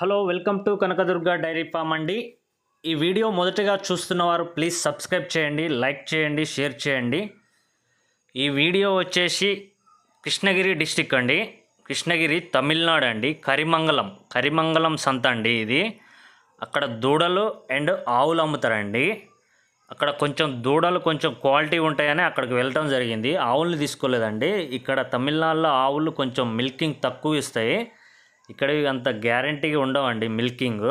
Hello welcome to Kanakadurga dairy farm అండి. ఈ video మొదటగా చూస్తున్నవారు ప్లీజ్ సబ్స్క్రైబ్ చేయండి లైక్ చేయండి షేర్ చేయండి. ఈ వీడియో వచ్చేసి కృష్ణగిరి డిస్టిక్ అండి. కృష్ణగిరి తమిళనాడు అండి. కరిమంగళం కరిమంగళం సంత అండి ఇది. అక్కడ దూడలు అండ్ ఆవులు అమ్ముతారండి. అక్కడ కొంచెం దూడలు కొంచెం క్వాలిటీ ఉంటాయని అక్కడికి వెళ్ళటం జరిగింది. ఆవుల్ని తీసుకోలేదండి. ఇక్కడ తమిళనాడులో ఆవులు కొంచెం మిల్కింగ్ తక్కువ ఇస్తాయి. ఇక్కడ అంత గ్యారంటీగా ఉండవండి మిల్కింగ్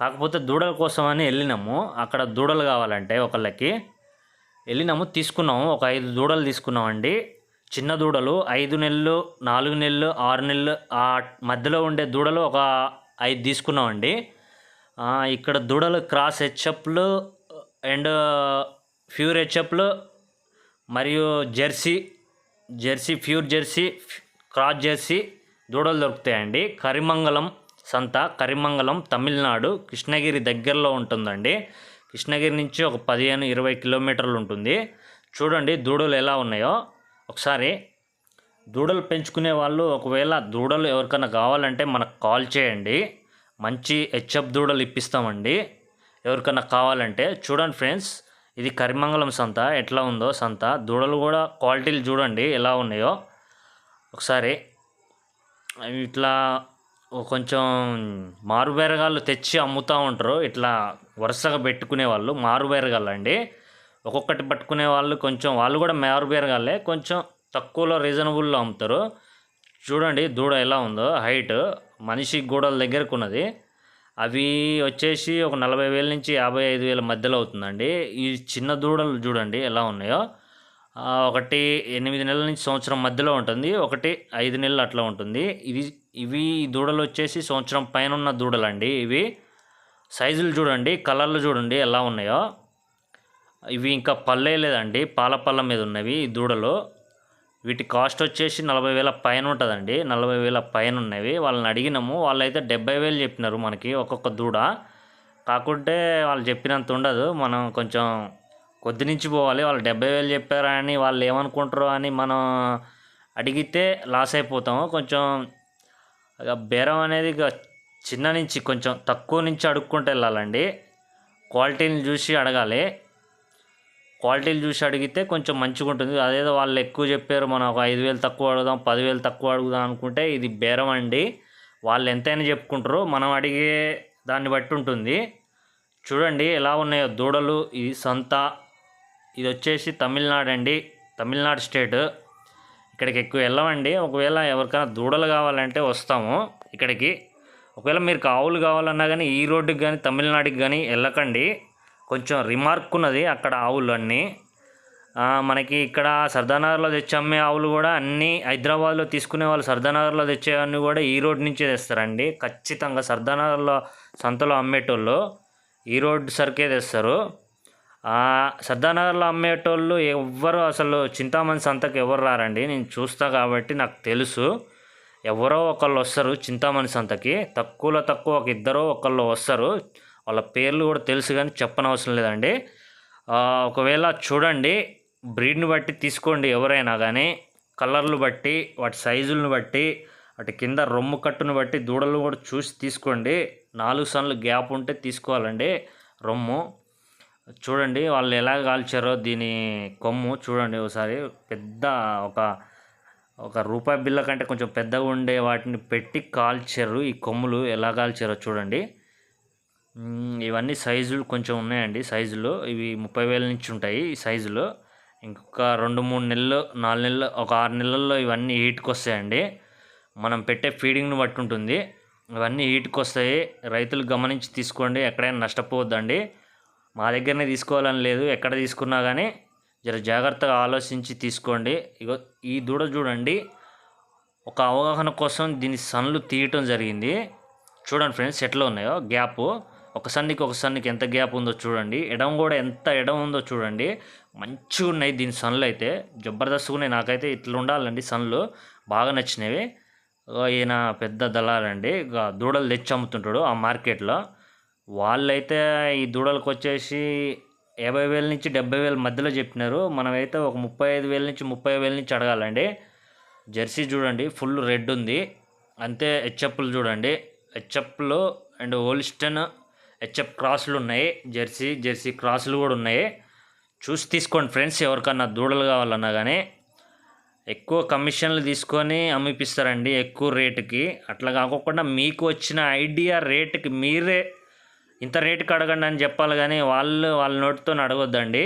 కాకపోతే దూడల కోసం అని వెళ్ళినాము. అక్కడ దూడలు కావాలంటే ఒకళ్ళకి. వెళ్ళినాము తీసుకున్నాము. ఒక ఐదు దూడలు తీసుకున్నామండి. చిన్న దూడలు ఐదు నెలలు నాలుగు నెలలు ఆరు నెలలు ఆ మధ్యలో ఉండే దూడలు ఒక ఐదు తీసుకున్నామండి. ఇక్కడ దూడలు క్రాస్ హెచ్ఎఫ్లు అండ్ ప్యూర్ హెచ్ఎఫ్లు మరియు Jersey Jersey pure Jersey cross Jersey దూడలు దొరుకుతాయండి. కరిమంగళం సంత కరిమంగళం తమిళనాడు కృష్ణగిరి దగ్గరలో ఉంటుందండి. కృష్ణగిరి నుంచి ఒక పదిహేను ఇరవై కిలోమీటర్లు ఉంటుంది. చూడండి దూడలు ఎలా ఉన్నాయో. ఒకసారి దూడలు పెంచుకునే వాళ్ళు ఒకవేళ దూడలు ఎవరికైనా కావాలంటే మనకు కాల్ చేయండి. మంచి హెచ్ఎఫ్ దూడలు ఇప్పిస్తామండి. ఎవరికైనా కావాలంటే చూడండి ఫ్రెండ్స్ ఇది కరిమంగళం సంత. ఎట్లా ఉందో సంత. దూడలు కూడా క్వాలిటీలు చూడండి ఎలా ఉన్నాయో. ఒకసారి ఇట్లా కొంచెం మారుబేరగాళ్ళు తెచ్చి అమ్ముతూ ఉంటారు. ఇట్లా వరుసగా పెట్టుకునే వాళ్ళు మారుబేరగాళ్ళు అండి. ఒక్కొక్కటి పట్టుకునే వాళ్ళు కొంచెం వాళ్ళు కూడా మారుబేరగాళ్ళే. కొంచెం తక్కువలో రీజనబుల్లో అమ్ముతారు. చూడండి దూడ ఎలా ఉందో హైట్ మనిషి గూడల దగ్గరకు ఉన్నది అవి వచ్చేసి ఒక నలభై వేల నుంచి యాభై ఐదు వేల మధ్యలో అవుతుందండి. ఈ చిన్న దూడలు చూడండి ఎలా ఉన్నాయో. ఒకటి ఎనిమిది నెలల నుంచి సంవత్సరం మధ్యలో ఉంటుంది ఒకటి ఐదు నెలలు అట్లా ఉంటుంది. ఇది ఇవి దూడలు వచ్చేసి సంవత్సరం పైన ఉన్న దూడలు అండి ఇవి. సైజులు చూడండి కలర్లు చూడండి ఎలా ఉన్నాయో. ఇవి ఇంకా పల్లే లేదండి పాల పళ్ళ మీద ఉన్నవి ఈ దూడలు. వీటి కాస్ట్ వచ్చేసి నలభై వేల పైన ఉంటుందండి నలభై వేల పైన ఉన్నవి. వాళ్ళని అడిగినాము వాళ్ళైతే డెబ్బై వేలు చెప్పినారు మనకి ఒక్కొక్క దూడ. కాకుంటే వాళ్ళు చెప్పినంత ఉండదు మనం కొంచెం కొద్ది నుంచి పోవాలి. వాళ్ళు డెబ్బై వేలు చెప్పారా అని వాళ్ళు ఏమనుకుంటారో అని మనం అడిగితే లాస్ అయిపోతాము. కొంచెం బేరం అనేది ఇక చిన్న నుంచి కొంచెం తక్కువ నుంచి అడుక్కుంటూ వెళ్ళాలండి. క్వాలిటీని చూసి అడగాలి. క్వాలిటీలు చూసి అడిగితే కొంచెం మంచిగా ఉంటుంది. అదేదో వాళ్ళు ఎక్కువ చెప్పారు మనం ఒక ఐదు వేలు తక్కువ అడుగుదాం పదివేలు తక్కువ అడుగుదాం అనుకుంటే ఇది బేరం అండి. వాళ్ళు ఎంతైనా చెప్పుకుంటారు. మనం అడిగే దాన్ని బట్టి ఉంటుంది. చూడండి ఎలా ఉన్నాయో దూడలు ఇది సంత ఇది వచ్చేసి తమిళనాడు అండి తమిళనాడు స్టేట్. ఇక్కడికి ఎక్కువ వెళ్ళమండి. ఒకవేళ ఎవరికైనా దూడలు కావాలంటే వస్తాము ఇక్కడికి. ఒకవేళ మీరు ఆవులు కావాలన్నా కానీ ఈ రోడ్డుకి కానీ తమిళనాడుకి కానీ వెళ్ళకండి. కొంచెం రిమార్క్ ఉన్నది అక్కడ ఆవులు అన్నీ. మనకి ఇక్కడ సర్దానగర్లో తెచ్చి అమ్మే ఆవులు కూడా అన్నీ హైదరాబాద్లో తీసుకునే వాళ్ళు సర్దానగర్లో తెచ్చేవన్నీ కూడా ఈ రోడ్ నుంచే తెస్తారండి. ఖచ్చితంగా సర్దానగర్లో సంతలో అమ్మేటోళ్ళు ఈ రోడ్ సరికే తెస్తారు. సర్దానగర్లో అమ్మేటోళ్ళు ఎవ్వరు అసలు చింతామణి సంతకు ఎవరు రారండి? నేను చూస్తా కాబట్టి నాకు తెలుసు. ఎవరో ఒకళ్ళు వస్తారు చింతామణి సంతకి. తక్కువలో తక్కువ ఒక ఇద్దరో ఒకళ్ళు వస్తారు. వాళ్ళ పేర్లు కూడా తెలుసు కానీ చెప్పనవసరం లేదండి. ఒకవేళ చూడండి బ్రీడ్ని బట్టి తీసుకోండి ఎవరైనా కానీ. కలర్లు బట్టి వాటి సైజులను బట్టి వాటి కింద రొమ్ము కట్టును బట్టి దూడలు కూడా చూసి తీసుకోండి. నాలుగు సన్లు గ్యాప్ ఉంటే తీసుకోవాలండి రొమ్ము. చూడండి వాళ్ళు ఎలా కాల్చారో దీని కొమ్ము. చూడండి ఒకసారి పెద్ద ఒక ఒక రూపాయి బిల్ల కంటే కొంచెం పెద్దగా ఉండే వాటిని పెట్టి కాల్చారు. ఈ కొమ్ములు ఎలా కాల్చారో చూడండి. ఇవన్నీ సైజులు కొంచెం ఉన్నాయండి సైజులు. ఇవి ముప్పై వేల నుంచి ఉంటాయి ఈ సైజులు. ఇంకొక రెండు మూడు నెలలు నాలుగు నెలలు ఒక ఆరు నెలల్లో ఇవన్నీ హీట్కి వస్తాయండి. మనం పెట్టే ఫీడింగ్ని బట్టి ఉంటుంది. ఇవన్నీ హీట్కి వస్తాయి. రైతులు గమనించి తీసుకోండి. ఎక్కడైనా నష్టపోవద్దండి. మా దగ్గరనే తీసుకోవాలని లేదు. ఎక్కడ తీసుకున్నా కానీ జర జాగ్రత్తగా ఆలోచించి తీసుకోండి. ఇగో ఈ దూడ చూడండి. ఒక అవగాహన కోసం దీని సన్లు తీయటం జరిగింది. చూడండి ఫ్రెండ్స్ ఎట్లా ఉన్నాయో గ్యాప్. ఒక సన్నికి ఒక సన్నికి ఎంత గ్యాప్ ఉందో చూడండి. ఎడం కూడా ఎంత ఎడం ఉందో చూడండి. మంచిగా ఉన్నాయి దీని సన్లు అయితే. జబర్దస్త్గా ఉన్నాయి నాకైతే. ఇట్లా ఉండాలండి సన్లు బాగా నచ్చినవి. ఓ ఈయన పెద్ద దళాలండి. ఇక దూడలు తెచ్చి అమ్ముతుంటాడు ఆ మార్కెట్లో. వాళ్ళైతే ఈ దూడలకు వచ్చేసి యాభై వేల నుంచి డెబ్బై వేల మధ్యలో చెప్పినారు. మనమైతే ఒక ముప్పై ఐదు వేల నుంచి ముప్పై వేల నుంచి అడగాలండి. జెర్సీ చూడండి ఫుల్ రెడ్ ఉంది. అంతే హెచ్ఎఫ్లు చూడండి. హెచ్ఎప్లు అండ్ ఓల్స్టన్ హెచ్ఎఫ్ క్రాసులు ఉన్నాయి. జెర్సీ జెర్సీ క్రాసులు కూడా ఉన్నాయి. చూసి తీసుకోండి ఫ్రెండ్స్ ఎవరికన్నా దూడలు కావాలన్నా కానీ ఎక్కువ కమిషన్లు తీసుకొని అమ్మిపిస్తారండి ఎక్కువ రేటుకి. అట్లా కాకుండా మీకు వచ్చిన ఐడియా రేటుకి మీరే ఇంత రేటుకి అడగండి అని చెప్పాలి కానీ వాళ్ళు వాళ్ళ నోటితో అడగొద్దండి.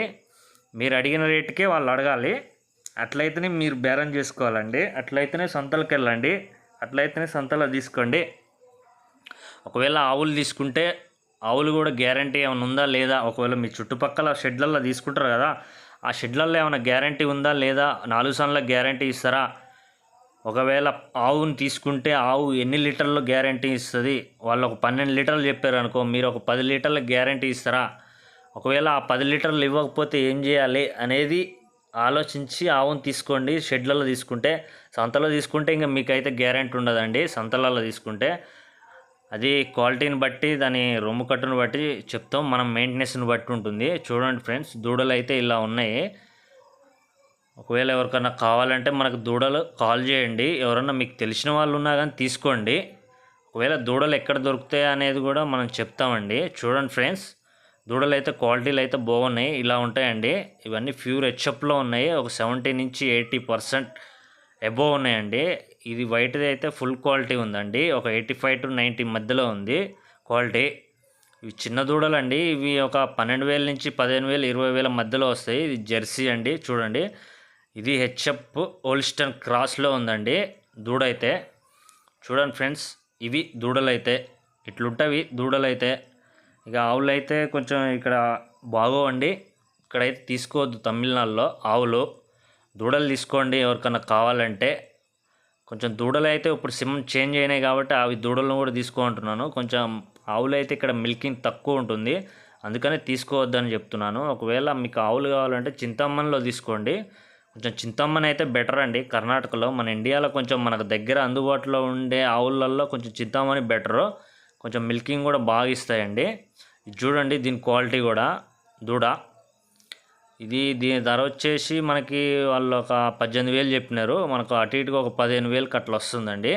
మీరు అడిగిన రేటుకే వాళ్ళు అడగాలి. అట్లయితేనే మీరు బేరం చేసుకోవాలండి. అట్లయితేనే సొంతలకు వెళ్ళండి. అట్లయితేనే సంతలో తీసుకోండి. ఒకవేళ ఆవులు తీసుకుంటే ఆవులు కూడా గ్యారంటీ ఏమైనా ఉందా లేదా? ఒకవేళ మీ చుట్టుపక్కల షెడ్లలో తీసుకుంటారు కదా ఆ షెడ్లలో ఏమైనా గ్యారంటీ ఉందా లేదా? నాలుగు సన్ల గ్యారంటీ ఇస్తారా? ఒకవేళ ఆవుని తీసుకుంటే ఆవు ఎన్ని లీటర్లు గ్యారంటీ ఇస్తుంది? వాళ్ళు ఒక పన్నెండు లీటర్లు చెప్పారు అనుకో మీరు ఒక పది లీటర్ల గ్యారంటీ ఇస్తారా? ఒకవేళ ఆ పది లీటర్లు ఇవ్వకపోతే ఏం చేయాలి అనేది ఆలోచించి ఆవును తీసుకోండి. షెడ్లలో తీసుకుంటే సంతలో తీసుకుంటే ఇంకా మీకైతే గ్యారంటీ ఉండదండి. సంతలలో తీసుకుంటే అది క్వాలిటీని బట్టి దాని రొమ్ము కట్టును బట్టి చెప్తాం. మనం మెయింటెనెన్స్ని బట్టి ఉంటుంది. చూడండి ఫ్రెండ్స్ దూడలు అయితే ఇలా ఉన్నాయి. ఒకవేళ ఎవరికన్నా కావాలంటే మనకు దూడలు కాల్ చేయండి. ఎవరన్నా మీకు తెలిసిన వాళ్ళు ఉన్నా కానీ తీసుకోండి. ఒకవేళ దూడలు ఎక్కడ దొరుకుతాయి అనేది కూడా మనం చెప్తామండి. చూడండి ఫ్రెండ్స్ దూడలు అయితే క్వాలిటీలు అయితే బాగున్నాయి ఇలా ఉంటాయండి. ఇవన్నీ ప్యూర్ హెచ్ఎఫ్లో ఉన్నాయి. ఒక సెవెంటీ నుంచి ఎయిటీ పర్సెంట్ అబోవ్ ఉన్నాయండి. ఇది వైట్ది అయితే ఫుల్ క్వాలిటీ ఉందండి. ఒక ఎయిటీ ఫైవ్ టు నైంటీ మధ్యలో ఉంది క్వాలిటీ. ఇవి చిన్న దూడలండి. ఇవి ఒక పన్నెండు వేల నుంచి పదిహేను వేలు ఇరవై వేల మధ్యలో వస్తాయి. ఇది జెర్సీ అండి చూడండి. ఇది హెచ్ఎఫ్ ఓల్స్టన్ క్రాస్లో ఉందండి దూడ అయితే చూడండి ఫ్రెండ్స్ ఇవి దూడలు అయితే ఇట్లుంటవి దూడలు అయితే ఇక ఆవులు అయితే కొంచెం ఇక్కడ బాగోవండి. ఇక్కడైతే తీసుకోవద్దు తమిళనాడులో ఆవులు. దూడలు తీసుకోండి ఎవరికన్నా కావాలంటే. కొంచెం దూడలు అయితే ఇప్పుడు సిమ్ చేంజ్ అయినాయి కాబట్టి అవి దూడలను కూడా తీసుకోమంటున్నాను. కొంచెం ఆవులు అయితే ఇక్కడ మిల్కింగ్ తక్కువ ఉంటుంది. అందుకనే తీసుకోవద్దని చెప్తున్నాను. ఒకవేళ మీకు ఆవులు కావాలంటే చింతమ్మన్లో తీసుకోండి. కొంచెం చింతమ్మని అయితే బెటర్ అండి. కర్ణాటకలో మన ఇండియాలో కొంచెం మనకు దగ్గర అందుబాటులో ఉండే ఆవులల్లో కొంచెం చింతమ్మని బెటరు కొంచెం మిల్కింగ్ కూడా బాగా ఇస్తాయండి. చూడండి దీని క్వాలిటీ కూడా. దూడ. ఇది దీని ధర వచ్చేసి మనకి వాళ్ళు ఒక పద్దెనిమిది వేలు చెప్పినారు. మనకు అటు ఇటుగా ఒక పదిహేను వేలు అట్లా వస్తుందండి.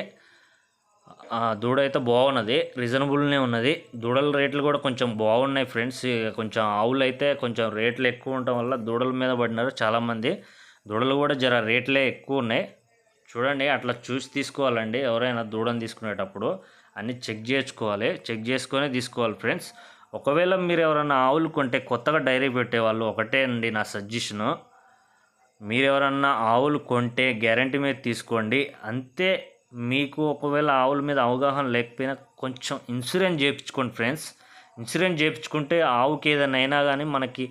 దూడ అయితే బాగున్నది. రీజనబుల్నే ఉన్నది. దూడల రేట్లు కూడా కొంచెం బాగున్నాయి ఫ్రెండ్స్. కొంచెం ఆవులు అయితే కొంచెం రేట్లు ఎక్కువ ఉండటం వల్ల దూడల మీద పడినారు చాలామంది. దూడలు కూడా జర రేట్లే ఎక్కువ ఉన్నాయి. చూడండి అట్లా చూసి తీసుకోవాలండి. ఎవరైనా దూడని తీసుకునేటప్పుడు అన్నీ చెక్ చేసుకోవాలి చెక్ చేసుకొని తీసుకోవాలి ఫ్రెండ్స్. ఒకవేళ మీరు ఎవరైనా ఆవులు కొంటే కొత్తగా డైరీ పెట్టేవాళ్ళు ఒకటే అండి నా సజెషను. మీరు ఎవరన్నా ఆవులు కొంటే గ్యారంటీ మీద తీసుకోండి. అంతే మీకు ఒకవేళ ఆవుల మీద అవగాహన లేకపోయినా కొంచెం ఇన్సూరెన్స్ చేయించుకోండి ఫ్రెండ్స్. ఇన్సూరెన్స్ చేయించుకుంటే ఆవుకి ఏదైనా అయినా కానీ మనకి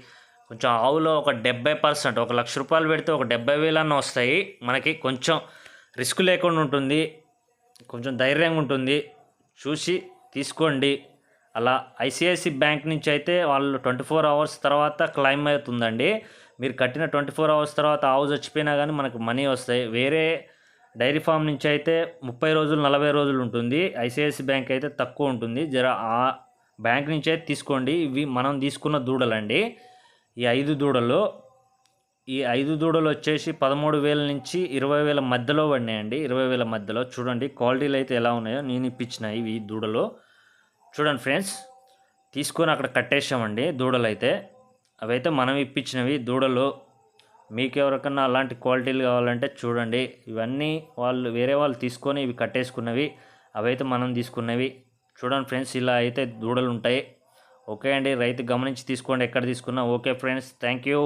కొంచెం ఆవులో ఒక డెబ్బై పర్సెంట్ ఒక లక్ష రూపాయలు పెడితే ఒక డెబ్బై వేలన్న వస్తాయి. మనకి కొంచెం రిస్క్ లేకుండా ఉంటుంది. కొంచెం ధైర్యంగా ఉంటుంది. చూసి తీసుకోండి. అలా ఐసిఐసి బ్యాంక్ నుంచి అయితే వాళ్ళు ట్వంటీ ఫోర్ అవర్స్ తర్వాత క్లైమ్ అవుతుందండి. మీరు కట్టిన ట్వంటీ ఫోర్ అవర్స్ తర్వాత ఆవు చచ్చిపోయినా కానీ మనకు మనీ వస్తాయి. వేరే డైరీ ఫామ్ నుంచి అయితే ముప్పై రోజులు నలభై రోజులు ఉంటుంది. ఐసిఐసి బ్యాంక్ అయితే తక్కువ ఉంటుంది. జర ఆ బ్యాంక్ నుంచి అయితే తీసుకోండి. ఇవి మనం తీసుకున్న దూడలండి. ఈ ఐదు దూడలు ఈ ఐదు దూడలు వచ్చేసి పదమూడు వేల నుంచి ఇరవై వేల మధ్యలో పడినాయండి. ఇరవై వేల మధ్యలో. చూడండి క్వాలిటీలు అయితే ఎలా ఉన్నాయో నేను ఇప్పించిన ఇవి దూడలు. చూడండి ఫ్రెండ్స్ తీసుకొని అక్కడ కట్టేసామండి దూడలు అయితే అవైతే మనం ఇప్పించినవి దూడలు. మీకు ఎవరికన్నా అలాంటి క్వాలిటీలు కావాలంటే చూడండి. ఇవన్నీ వాళ్ళు వేరే వాళ్ళు తీసుకొని ఇవి కట్టేసుకున్నవి. అవైతే మనం తీసుకున్నవి. చూడండి ఫ్రెండ్స్ ఇలా అయితే దూడలు ఉంటాయి. ఓకే అండి రైతు గమనించి తీసుకోండి ఎక్కడ తీసుకున్నా. Okay friends thank you